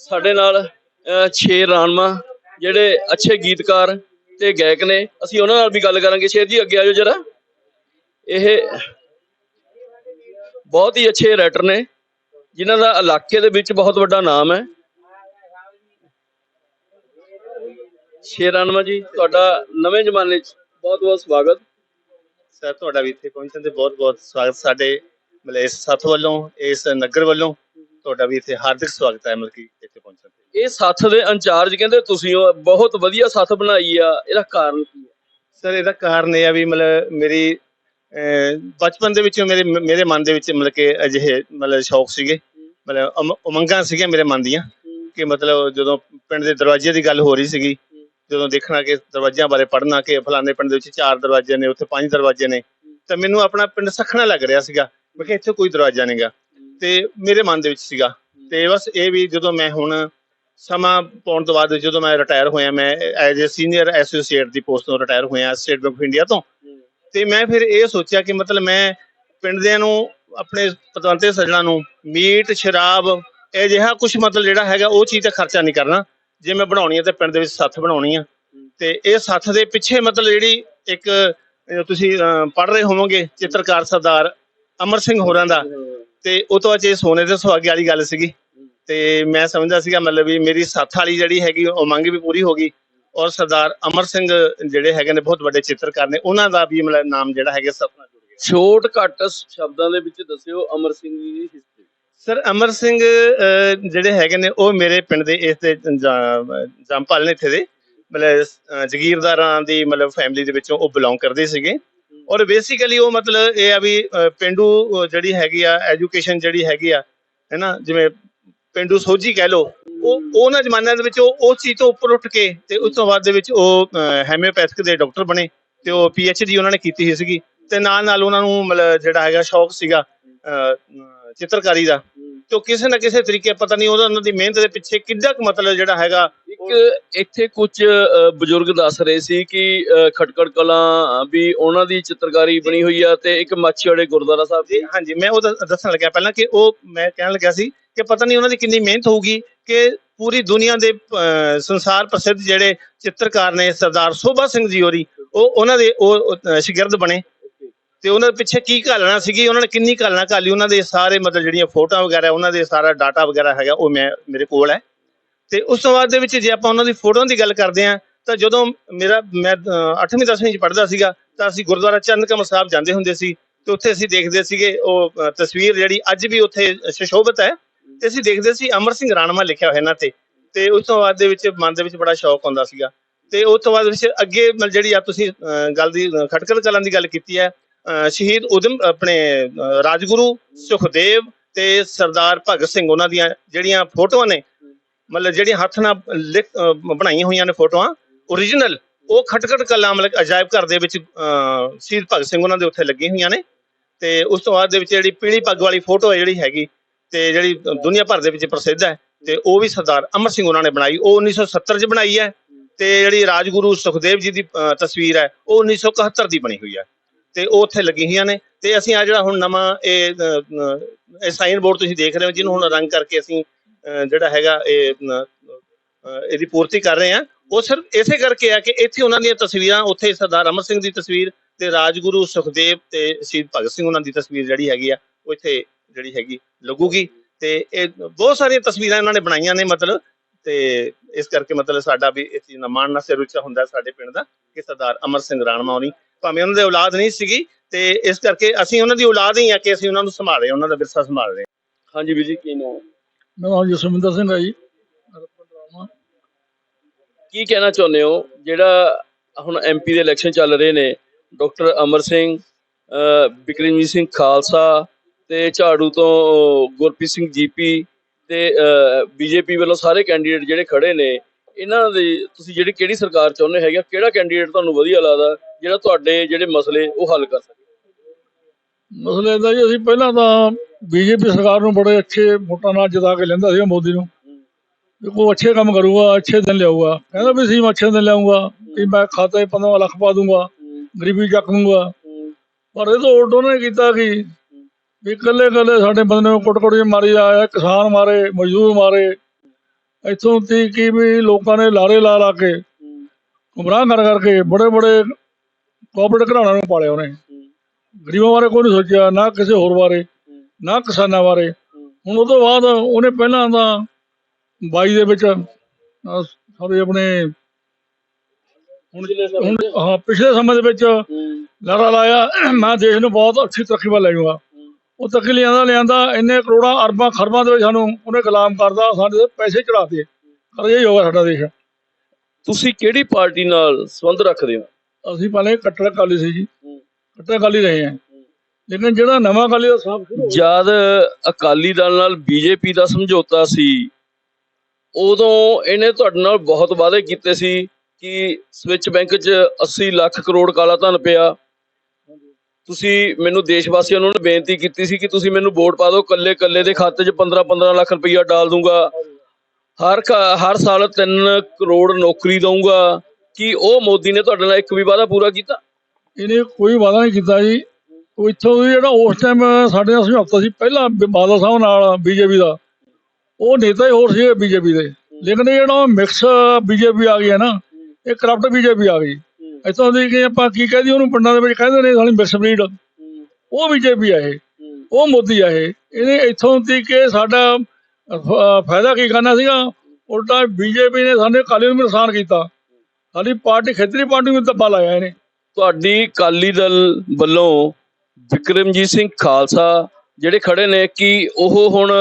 ਸਾਡੇ ਨਾਲ ਅਹ, ਸ਼ੇਰ ਰਾਣਮਾ ਜਿਹੜੇ ਅੱਛੇ ਗੀਤਕਾਰ ਤੇ ਗਾਇਕ ਨੇ। ਅਸੀਂ ਉਹਨਾਂ ਨਾਲ ਵੀ ਗੱਲ ਕਰਾਂਗੇ। ਸ਼ੇਰ ਜੀ, ਅੱਗੇ ਆਜੋ ਜਰਾ। ਇਹ ਬਹੁਤ ਹੀ ਅੱਛੇ ਰਾਈਟਰ ਨੇ, ਜਿਨ੍ਹਾਂ ਦਾ ਇਲਾਕੇ ਦੇ ਵਿੱਚ ਬਹੁਤ ਵੱਡਾ ਨਾਮ ਹੈ। ਸ਼ੇਰ ਰਾਣਮਾ ਜੀ, ਤੁਹਾਡਾ ਨਵੇਂ ਜ਼ਮਾਨੇ 'ਚ ਬਹੁਤ ਬਹੁਤ ਸਵਾਗਤ। ਸਰ, ਤੁਹਾਡਾ ਵੀ ਇੱਥੇ ਪਹੁੰਚਣ ਤੇ ਬਹੁਤ-ਬਹੁਤ ਸਵਾਗਤ। ਸਾਡੇ ਮਤਲਬ ਇਸ ਸੱਥ ਵੱਲੋਂ, ਇਸ ਨਗਰ ਵੱਲੋਂ ਤੁਹਾਡਾ ਵੀ ਇੱਥੇ ਹਾਰਦਿਕ ਸਵਾਗਤ ਹੈ ਮਤਲਬ ਕਿ ਇੱਥੇ ਪਹੁੰਚਣ ਤੇ। ਇਹ ਸੱਥ ਦੇ ਇੰਚਾਰਜ ਕਹਿੰਦੇ ਤੁਸੀਂ ਹੋ ਬਹੁਤ ਵਧੀਆ ਸੱਥ ਬਣਾਈ ਆ ਇਹਦਾ ਕਾਰਨ ਕੀ ਹੈ ਸਰ ਇਹਦਾ ਕਾਰਨ ਇਹ ਆ ਵੀ ਮਤਲਬ ਮੇਰੀ ਅਹ, ਬਚਪਨ ਦੇ ਵਿੱਚ ਮੇਰੇ ਮੇਰੇ ਮਨ ਦੇ ਵਿੱਚ ਮਤਲਬ ਕਿ ਅਜਿਹੇ ਮਤਲਬ ਸ਼ੌਕ ਸੀਗੇ। ਮਤਲਬ ਉਮ- ਉਮੰਗਾਂ ਸੀਗੀਆਂ ਮੇਰੇ ਮਨ ਦੀਆਂ ਕਿ ਮਤਲਬ ਜਦੋਂ ਪਿੰਡ ਦੇ ਦਰਵਾਜ਼ੇ ਦੀ ਗੱਲ ਹੋ ਰਹੀ ਸੀਗੀ ਜਦੋਂ ਦੇਖਣਾ ਕਿ ਦਰਵਾਜ਼ਿਆਂ ਬਾਰੇ ਪੜ੍ਹਨਾ ਕਿ ਫਲਾਣੇ ਪਿੰਡ ਦੇ ਵਿੱਚ ਚਾਰ ਦਰਵਾਜ਼ੇ ਨੇ ਉੱਥੇ ਪੰਜ ਦਰਵਾਜ਼ੇ ਨੇ ਤਾਂ ਮੈਨੂੰ ਆਪਣਾ ਪਿੰਡ ਸਖਣਾ ਲੱਗ ਰਿਹਾ ਸੀਗਾ। ਮੈਂ ਕਿਹਾ ਇੱਥੇ ਕੋਈ ਦਰਵਾਜ਼ਾ ਨਹੀਂਗਾ ਤੇ ਮੇਰੇ ਮਨ ਦੇ ਵਿੱਚ ਸੀਗਾ। ਤੇ ਬਸ ਇਹ ਵੀ ਜਦੋਂ ਮੈਂ ਹੁਣ ਸਮਾਂ ਪਾਉਣ ਤੋਂ ਬਾਅਦ ਜਦੋਂ ਮੈਂ ਰਿਟਾਇਰ ਹੋਇਆ, ਮੈਂ ਐਜ਼ ਅ ਸੀਨੀਅਰ ਐਸੋਸੀਏਟ ਦੀ ਪੋਸਟ ਤੋਂ ਰਿਟਾਇਰ ਹੋਇਆ ਸਟੇਟ ਬੈਂਕ ਆਫ ਇੰਡੀਆ ਤੋਂ। ਤੇ ਮੈਂ ਫਿਰ ਇਹ ਸੋਚਿਆ ਕਿ ਮਤਲਬ ਮੈਂ ਪਿੰਡ ਨੂੰ, ਆਪਣੇ ਪਤਵੰਤੇ ਸੱਜਣਾ ਨੂੰ ਮੀਟ, ਸ਼ਰਾਬ, ਇਹ ਜਿਹਾ ਕੁਝ ਮਤਲਬ ਜਿਹੜਾ ਹੈਗਾ, ਉਹ ਚੀਜ਼ ਤੇ ਖਰਚਾ ਨਹੀਂ ਕਰਨਾ। ਜੇ ਮੈਂ ਬਣਾਉਣੀ ਹੈ ਤੇ ਪਿੰਡ ਦੇ ਵਿੱਚ ਸੱਥ ਬਣਾਉਣੀ ਆ। ਤੇ ਇਹ ਸੱਥ ਦੇ ਪਿੱਛੇ ਮਤਲਬ ਜਿਹੜੀ ਇੱਕ, ਤੁਸੀਂ ਪੜ ਰਹੇ ਹੋਵੋਗੇ ਚਿੱਤਰਕਾਰ ਸਰਦਾਰ ਅਮਰ ਸਿੰਘ ਹੋਰਾਂ ਦਾ। ਤੇ ਉਹ ਤੋਂ ਇਹ ਸੋਨੇ ਦੇ ਸੁਹਾਗੇ ਵਾਲੀ ਗੱਲ ਸੀਗੀ ਤੇ ਮੈਂ ਸਮਝਦਾ ਸੀਗਾ ਮਤਲਬ ਵੀ ਮੇਰੀ ਸੱਥ ਵਾਲੀ ਜਿਹੜੀ ਹੈਗੀ ਉਹ ਮੰਗ ਵੀ ਪੂਰੀ ਹੋ ਗਈ। ਔਰ ਸਰਦਾਰ ਅਮਰ ਸਿੰਘ ਜਿਹੜੇ ਹੈਗੇ ਨੇ ਬਹੁਤ ਵੱਡੇ ਚਿੱਤਰਕਾਰ ਨੇ ਉਹਨਾਂ ਦਾ ਵੀ ਮਤਲਬ ਨਾਮ ਜਿਹੜਾ ਹੈਗਾ ਸੱਥ ਨਾਲ ਜੁੜ ਗਿਆ। ਛੋਟ ਘੱਟ ਸ਼ਬਦਾਂ ਦੇ ਵਿੱਚ ਦੱਸਿਓ ਅਮਰ ਸਿੰਘ ਜੀ ਦੀ ਹਿਸਟਰੀ ਸਰ ਅਮਰ ਸਿੰਘ ਜਿਹੜੇ ਹੈਗੇ ਨੇ ਉਹ ਮੇਰੇ ਪਿੰਡ ਦੇ ਇਸ ਦੇ ਜਾਂ- ਜੰਮਪਲ ਨੇ ਇੱਥੇ ਦੇ ਮਤਲਬ ਜਗੀਰਦਾਰਾਂ ਦੀ ਮਤਲਬ ਫੈਮਿਲੀ ਦੇ ਵਿੱਚੋਂ ਉਹ ਬਿਲੋਂਗ ਕਰਦੇ ਸੀਗੇ। ਔਰ ਬੇਸਿਕਲੀ ਉਹ ਮਤਲਬ ਇਹ ਆ ਵੀ ਪਿੰਡੂ ਜਿਹੜੀ ਹੈਗੀ ਆ ਐਜੂਕੇਸ਼ਨ ਜਿਹੜੀ ਹੈਗੀ ਆ ਹੈਨਾ ਜਿਵੇਂ ਪਿੰਡੂ ਸੋਝੀ ਕਹਿ ਲੋ ਉਹ, ਉਹਨਾਂ ਜ਼ਮਾਨਿਆਂ ਦੇ ਵਿੱਚ ਉਹ ਉਸ ਚੀਜ਼ ਤੋਂ ਉੱਪਰ ਉੱਠ ਕੇ ਤੇ ਉਸ ਤੋਂ ਬਾਅਦ ਦੇ ਵਿੱਚ ਉਹ ਹੈਮਿਓਪੈਥਿਕ ਦੇ ਡਾਕਟਰ ਬਣੇ ਤੇ ਉਹ ਪੀ ਐਚ ਡੀ ਉਹਨਾਂ ਨੇ ਕੀਤੀ ਸੀਗੀ ਤੇ ਨਾਲ ਨਾਲ ਉਹਨਾਂ ਨੂੰ ਮਤਲਬ ਜਿਹੜਾ ਹੈਗਾ ਸ਼ੌਕ ਸੀਗਾ ਚਿੱਤਰਕਾਰੀ ਦਾ। ਤੇ ਕਿਸੇ ਨਾ ਕਿਸੇ ਤਰੀਕੇ ਪਤਾ ਨਹੀਂ ਉਹਦਾ, ਉਹਨਾਂ ਦੀ ਮਿਹਨਤ ਦੇ ਪਿੱਛੇ ਕਿੰਨਾ ਮਤਲਬ ਜਿਹੜਾ ਹੈਗਾ ਇੱਥੇ ਕੁਝ ਬਜ਼ੁਰਗ ਦੱਸ ਰਹੇ ਸੀ ਕਿ ਖਟਕੜ ਕਲਾਂ ਵੀ ਉਹਨਾਂ ਦੀ ਚਿੱਤਰਕਾਰੀ ਬਣੀ ਹੋਈ ਆ ਤੇ ਇੱਕ ਮਾਛੀਵਾੜੇ ਗੁਰਦੁਆਰਾ ਸਾਹਿਬ ਦੀ। ਜੀ ਹਾਂਜੀ ਮੈਂ ਉਹ ਦੱਸਣ ਲੱਗਿਆ ਪਹਿਲਾਂ ਕਿ ਉਹ ਮੈਂ ਕਹਿਣ ਲੱਗਿਆ ਸੀ ਕਿ ਪਤਾ ਨਹੀਂ ਉਹਨਾਂ ਦੀ ਕਿੰਨੀ ਮਿਹਨਤ ਹੋਊਗੀ ਕਿ ਪੂਰੀ ਦੁਨੀਆ ਦੇ ਸੰਸਾਰ ਪ੍ਰਸਿੱਧ ਜਿਹੜੇ ਚਿੱਤਰਕਾਰ ਨੇ ਸਰਦਾਰ ਸੋਭਾ ਸਿੰਘ ਜੀ ਹੋਰੀ ਉਹ ਉਹਨਾਂ ਦੇ ਉਹ ਸ਼ਾਗਿਰਦ ਬਣੇ। ਤੇ ਉਹਨਾਂ ਦੇ ਪਿੱਛੇ ਕੀ ਘਾਲਣਾ ਸੀਗੀ? ਉਹਨਾਂ ਨੇ ਕਿੰਨੀ ਘਾਲਣਾ ਘਾਲੀ? ਉਹਨਾਂ ਦੇ ਸਾਰੇ ਮਤਲਬ ਜਿਹੜੀਆਂ ਫੋਟੋਆਂ ਵਗੈਰਾ ਉਹਨਾਂ ਦੇ ਸਾਰਾ ਡਾਟਾ ਵਗੈਰਾ ਹੈਗਾ ਉਹ ਮੈਂ ਮੇਰੇ ਕੋਲ ਹੈ। ਤੇ ਉਸ ਤੋਂ ਬਾਅਦ ਦੇ ਵਿੱਚ ਜੇ ਆਪਾਂ ਉਹਨਾਂ ਦੀ ਫੋਟੋਆਂ ਦੀ ਗੱਲ ਕਰਦੇ ਹਾਂ ਤਾਂ ਜਦੋਂ ਮੇਰਾ ਮੈਂ 8ਵੀਂ 10ਵੀਂ ਚ ਪੜ੍ਹਦਾ ਸੀਗਾ ਤਾਂ ਅਸੀਂ ਗੁਰਦੁਆਰਾ ਚੰਦ ਕਮਲ ਸਾਹਿਬ ਜਾਂਦੇ ਹੁੰਦੇ ਸੀ ਤੇ ਉੱਥੇ ਅਸੀਂ ਦੇਖਦੇ ਸੀਗੇ ਉਹ ਤਸਵੀਰ ਜਿਹੜੀ ਅੱਜ ਵੀ ਉੱਥੇ ਸ਼ਸ਼ੋਭਤ ਹੈ ਤੇ ਅਸੀਂ ਦੇਖਦੇ ਸੀ ਅਮਰ ਸਿੰਘ ਰਾਣਮਾ ਲਿਖਿਆ ਹੋਇਆ ਇਹਨਾਂ ਤੇ ਤੇ ਉਸ ਤੋਂ ਬਾਅਦ ਦੇ ਵਿੱਚ ਮਨ ਦੇ ਵਿੱਚ ਬੜਾ ਸ਼ੌਕ ਆਉਂਦਾ ਸੀਗਾ। ਤੇ ਉਸ ਤੋਂ ਬਾਅਦ ਵਿੱਚ ਅੱਗੇ ਮਤਲਬ ਜਿਹੜੀ ਆ ਤੁਸੀਂ ਗੱਲ ਦੀ ਅ, ਖਟਕੜ ਕਲਾਂ ਦੀ ਗੱਲ ਕੀਤੀ ਹੈ ਸ਼ਹੀਦ ਉਦਮ ਆਪਣੇ ਰਾਜਗੁਰੂ ਸੁਖਦੇਵ ਤੇ ਸਰਦਾਰ ਭਗਤ ਸਿੰਘ ਉਹਨਾਂ ਦੀਆਂ ਜਿਹੜੀਆਂ ਫੋਟੋਆਂ ਨੇ ਮਤਲਬ ਜਿਹੜੀਆਂ ਹੱਥ ਨਾਲ ਲਿਖ ਬਣਾਈਆਂ ਹੋਈਆਂ ਨੇ ਫੋਟੋਆਂ ਓਰੀਜਨਲ ਉਹ ਖਟਕੜ ਕਲਾਂ ਮਤਲਬ ਅਜਾਇਬ ਘਰ ਦੇ ਵਿੱਚ ਸ਼ਹੀਦ ਭਗਤ ਸਿੰਘ ਉਹਨਾਂ ਦੇ ਉੱਥੇ ਲੱਗੀਆਂ ਹੋਈਆਂ ਨੇ। ਤੇ ਉਸ ਤੋਂ ਬਾਅਦ ਦੇ ਵਿੱਚ ਜਿਹੜੀ ਪੀਲੀ ਪੱਗ ਵਾਲੀ ਫੋਟੋ ਹੈ ਜਿਹੜੀ ਹੈਗੀ, ਤੇ ਜਿਹੜੀ ਦੁਨੀਆ ਭਰ ਦੇ ਵਿੱਚ ਪ੍ਰਸਿੱਧ ਹੈ, ਤੇ ਉਹ ਵੀ ਸਰਦਾਰ ਅਮਰ ਸਿੰਘ ਉਹਨਾਂ ਨੇ ਬਣਾਈ। ਉਹ 1970 ਚ ਬਣਾਈ ਹੈ, ਤੇ ਜਿਹੜੀ ਰਾਜਗੁਰੂ ਸੁਖਦੇਵ ਜੀ ਦੀ ਤਸਵੀਰ ਹੈ, ਉਹ 1971 ਦੀ ਬਣੀ ਹੋਈ ਹੈ। ਤੇ ਉਹ ਉੱਥੇ ਲੱਗੀ ਹੋਈਆਂ ਨੇ, ਤੇ ਅਸੀਂ ਆ ਜਿਹੜਾ ਹੁਣ ਨਵਾਂ ਇਹ ਸਾਈਨ ਬੋਰਡ ਤੁਸੀਂ ਦੇਖ ਰਹੇ ਹੋ, ਜਿਹਨੂੰ ਹੁਣ ਰੰਗ ਕਰਕੇ ਅਸੀਂ ਜਿਹੜਾ ਹੈਗਾ ਇਹ ਇਹਦੀ ਪੂਰਤੀ ਕਰ ਰਹੇ ਆ। ਉਹ ਸਿਰਫ ਇਸੇ ਕਰਕੇ ਆ ਕਿ ਇੱਥੇ ਉਹਨਾਂ ਦੀਆਂ ਤਸਵੀਰਾਂ, ਉੱਥੇ ਸਰਦਾਰ ਅਮਰ ਸਿੰਘ ਦੀ ਤਸਵੀਰ ਤੇ ਰਾਜਗੁਰੂ ਸੁਖਦੇਵ ਤੇ ਸ਼ਹੀਦ ਭਗਤ ਸਿੰਘ ਉਹਨਾਂ ਦੀ ਤਸਵੀਰ ਜਿਹੜੀ ਹੈਗੀ ਆ, ਉਹ ਇੱਥੇ ਜਿਹੜੀ ਹੈਗੀ ਲੱਗੂਗੀ। ਤੇ ਇਹ ਬਹੁਤ ਸਾਰੀਆਂ ਤਸਵੀਰਾਂ ਇਹਨਾਂ ਨੇ ਬਣਾਈਆਂ ਨੇ, ਮਤਲਬ ਤੇ ਇਸ ਕਰਕੇ ਮਤਲਬ ਸਾਡਾ ਵੀ ਇਸ ਚੀਜ਼ ਨਾਲ ਮਾਣ ਨਾ ਸਿਰ ਉੱਚਾ ਹੁੰਦਾ ਸਾਡੇ ਪਿੰਡ ਦਾ ਕਿ ਸਰਦਾਰ ਅਮਰ ਸਿੰਘ ਰਾਣਵਾ ਹੋਣੀ ਭਾਵੇਂ ਉਹਨਾਂ ਦੇ ਔਲਾਦ ਨਹੀਂ ਸੀਗੀ ਤੇ ਇਸ ਕਰਕੇ ਅਸੀਂ ਉਹਨਾਂ ਦੀ ਔਲਾਦ ਹੀ ਆ ਕਿ ਅਸੀਂ ਉਹਨਾਂ ਨੂੰ ਸੰਭਾਲ ਰਹੇ ਉਹਨਾਂ ਦਾ ਵਿਰਸਾ ਸੰਭਾਲ ਰਹੇ ਹਾਂਜੀ ਵੀਰ ਜੀ, ਕੀ ਨਾਮ? ਮੇਰਾ ਨਾਮ ਜਸਵਿੰਦਰ ਸਿੰਘ ਹੈ ਜੀ। ਕੀ ਕਹਿਣਾ ਚਾਹੁੰਦੇ ਹੋ? ਜਿਹੜਾ ਹੁਣ ਐਮਪੀ ਦੇ ਇਲੈਕਸ਼ਨ ਚੱਲ ਰਹੇ ਨੇ, ਡਾਕਟਰ ਅਮਰ ਸਿੰਘ ਬਿਕਰਮਜੀਤ ਸਿੰਘ ਖਾਲਸਾ ਤੇ ਝਾੜੂ ਤੋਂ ਗੁਰਪ੍ਰੀਤ ਸਿੰਘ ਜੀਪੀ ਤੇ ਬੀਜੇਪੀ ਵੱਲੋਂ ਸਾਰੇ ਕੈਂਡੀਡੇਟ ਜਿਹੜੇ ਖੜੇ ਨੇ, ਇਹਨਾਂ ਦੇ ਤੁਸੀਂ ਜਿਹੜੀ ਕਿਹੜੀ ਸਰਕਾਰ ਚਾਹੁੰਦੇ ਹੈਗੇ ਆ? ਕਿਹੜਾ ਕੈਂਡੀਡੇਟ ਤੁਹਾਨੂੰ ਵਧੀਆ ਲੱਗਦਾ, ਜਿਹੜਾ ਤੁਹਾਡੇ ਜਿਹੜੇ ਮਸਲੇ ਉਹ ਹੱਲ ਕਰ ਸਕੇ? ਮਸਲੇ ਦਾ ਜੀ, ਅਸੀਂ ਪਹਿਲਾਂ ਤਾਂ ਬੀਜੇਪੀ ਸਰਕਾਰ ਨੂੰ ਬੜੇ ਅੱਛੇ ਵੋਟਾਂ ਨਾਲ ਜਿਤਾ ਕੇ ਲੈਂਦਾ ਸੀ ਮੋਦੀ ਨੂੰ। ਉਹ ਅੱਛੇ ਕੰਮ ਕਰੂਗਾ, ਅੱਛੇ ਦਿਨ ਲਿਆਊਗਾ। ਕਹਿੰਦਾ ਵੀ ਸੀ ਮੈਂ ਅੱਛੇ ਦਿਨ ਲਿਆਊਗਾ, ਵੀ ਮੈਂ ਖਾਤੇ 'ਚ 15 ਲੱਖ ਪਾ ਦੂੰਗਾ, ਗਰੀਬੀ ਚੱਕ ਦੂੰਗਾ। ਪਰ ਇਹ ਤਾਂ ਉਲਟ ਉਹਨੇ ਕੀਤਾ ਕਿ ਵੀ ਇਕੱਲੇ ਇਕੱਲੇ ਸਾਡੇ ਬੰਦੇ ਨੂੰ ਕੁੱਟ ਕੁੱਟ ਕੇ ਮਾਰੀ ਆਇਆ ਕਿਸਾਨ ਮਾਰੇ, ਮਜ਼ਦੂਰ ਮਾਰੇ। ਇੱਥੋਂ ਤੀ ਕਿ ਵੀ ਲੋਕਾਂ ਨੇ ਲਾਰੇ ਲਾ ਲਾ ਕੇ, ਗੁੰਮਰਾਹ ਕਰ ਕਰਕੇ ਬੜੇ ਬੜੇ ਕੋਆਪਰੇਟ ਘਰਾਣਿਆਂ ਨੂੰ ਪਾਲਿਆ ਉਹਨੇ। ਗਰੀਬਾਂ ਬਾਰੇ ਕੋਈ ਨਹੀਂ ਸੋਚਿਆ ਨਾ ਕਿਸੇ ਹੋਰ ਬਾਰੇ ਨਾ ਕਿਸਾਨਾਂ ਬਾਰੇ। ਹੁਣ ਉਹ ਤੋਂ ਬਾਅਦ ਉਹਨੇ ਪਹਿਲਾਂ ਤਾਂ 22 ਦੇ ਵਿੱਚ ਅਹ ਸਾਰੇ ਆਪਣੇ ਹੁਣ ਹੁਣ ਹਾਂ ਪਿਛਲੇ ਸਮੇਂ ਦੇ ਵਿੱਚ ਲਾਰਾ ਲਾਇਆ। ਮੈਂ ਦੇਸ਼ ਨੂੰ ਬਹੁਤ ਅੱਛੀ ਤਰੱਕੀ ਵੱਲ ਲੈ ਜਾਊਗਾ। ਉਹ ਤਰੱਕੀ ਲਿਆਂਦਾ ਲਿਆਂਦਾ ਇੰਨੇ ਕਰੋੜਾਂ ਅਰਬਾਂ ਖਰਬਾਂ ਦੇ ਵਿੱਚ ਸਾਨੂੰ ਉਹਨੇ ਗੁਲਾਮ ਕਰਦਾ ਸਾਡੇ ਤੇ ਪੈਸੇ ਚੜਾਤੇ ਕਰ ਇਹ ਹੋਗਾ ਸਾਡਾ ਦੇਸ਼। ਤੁਸੀਂ ਕਿਹੜੀ ਪਾਰਟੀ ਨਾਲ ਸੰਬੰਧ ਰੱਖਦੇ ਹੋ? ਅਸੀਂ ਪਹਿਲੇ ਕੱਟੜ ਕਾਲੀ ਸੀ ਜੀ। ਕੱਟੜ ਕਾਲੀ ਰਹੇ ਹਾਂ ਲੇਕਿਨ ਜਿਹੜਾ ਨਵਾਂ ਕਾਲੀ ਦਾ ਸਾਫ਼ ਸ਼ੁਰੂ ਹੋਇਆ, ਜਦ ਅਕਾਲੀ ਦਲ ਨਾਲ ਬੀਜੇਪੀ ਦਾ ਸਮਝੌਤਾ ਸੀ ਉਦੋਂ ਇਹਨੇ ਤੁਹਾਡੇ ਨਾਲ ਬਹੁਤ ਵਾਅਦੇ ਕੀਤੇ ਸੀ ਕਿ ਸਵਿਚ ਬੈਂਕ 'ਚ 80 ਲੱਖ ਕਰੋੜ ਕਾਲਾ ਧਨ ਪਿਆ। ਤੁਸੀਂ ਮੈਨੂੰ ਦੇਸ਼ ਵਾਸੀਆਂ ਨੂੰ ਬੇਨਤੀ ਕੀਤੀ ਸੀ ਕਿ ਤੁਸੀਂ ਮੈਨੂੰ ਵੋਟ ਪਾ ਦਿਓ ਕੱਲੇ ਕੱਲੇ ਦੇ ਖਾਤੇ 'ਚ 15 15 ਲੱਖ ਰੁਪਈਆ ਡਾਲ ਦੂੰਗਾ। ਹਰ ਹਰ ਸਾਲ 3 ਕਰੋੜ ਨੌਕਰੀ ਦਊਂਗਾ। ਕਿ ਉਹ ਮੋਦੀ ਨੇ ਤੁਹਾਡੇ ਨਾਲ ਇੱਕ ਵੀ ਵਾਅਦਾ ਪੂਰਾ ਕੀਤਾ? ਇਹਨੇ ਕੋਈ ਵਾਅਦਾ ਨਹੀਂ ਕੀਤਾ ਜੀ। ਉਹ ਇੱਥੋਂ ਦੀ ਜਿਹੜਾ ਉਸ ਟਾਈਮ ਸਾਡੇ ਨਾਲ ਸਮਝੌਤਾ ਸੀ, ਪਹਿਲਾਂ ਬਾਦਲ ਸਾਹਿਬ ਨਾਲ ਬੀਜੇਪੀ ਦਾ। ਉਹ ਨੇਤਾ ਹੀ ਹੋਰ ਸੀਗੇ ਬੀਜੇਪੀ ਦੇ। ਲੇਕਿਨ ਜਿਹੜਾ ਮਿਕਸ ਬੀਜੇਪੀ ਆ ਗਈ ਹੈ ਨਾ, ਇਹ ਕਰਪਟ ਬੀਜੇਪੀ ਆ ਗਈ। ਇੱਥੋਂ ਦੀ ਕਿ ਆਪਾਂ ਕੀ ਕਹਦੀ ਉਹਨੂੰ ਪਿੰਡਾਂ ਦੇ ਵਿੱਚ ਕਹਿੰਦੇ ਨੇ ਸਾਲੀ ਮਿਕਸ ਬਰੀਡ ਉਹ ਬੀਜੇਪੀ ਆ ਇਹ। ਉਹ ਮੋਦੀ ਆ ਇਹ। ਇਹਨੇ ਇੱਥੋਂ ਦੀ ਕਿ ਸਾਡਾ ਫਾਇਦਾ ਕੀ ਕਰਨਾ ਸੀਗਾ? ਉਲਟਾ ਬੀਜੇਪੀ ਨੇ ਸਾਡੇ ਕਾਲੀ ਨੂੰ ਨੁਕਸਾਨ ਕੀਤਾ। ਸਾਡੀ ਪਾਰਟੀ ਖੇਤਰੀ ਪਾਰਟੀ ਨੂੰ ਦੱਬਾ ਲਾਇਆ ਇਹਨੇ। ਤੁਹਾਡੀ ਅਕਾਲੀ ਦਲ ਵੱਲੋਂ ਵਿਕਰਮਜੀਤ ਸਿੰਘ ਖਾਲਸਾ ਜਿਹੜੇ ਖੜੇ ਨੇ, ਕਿ ਉਹ ਹੁਣ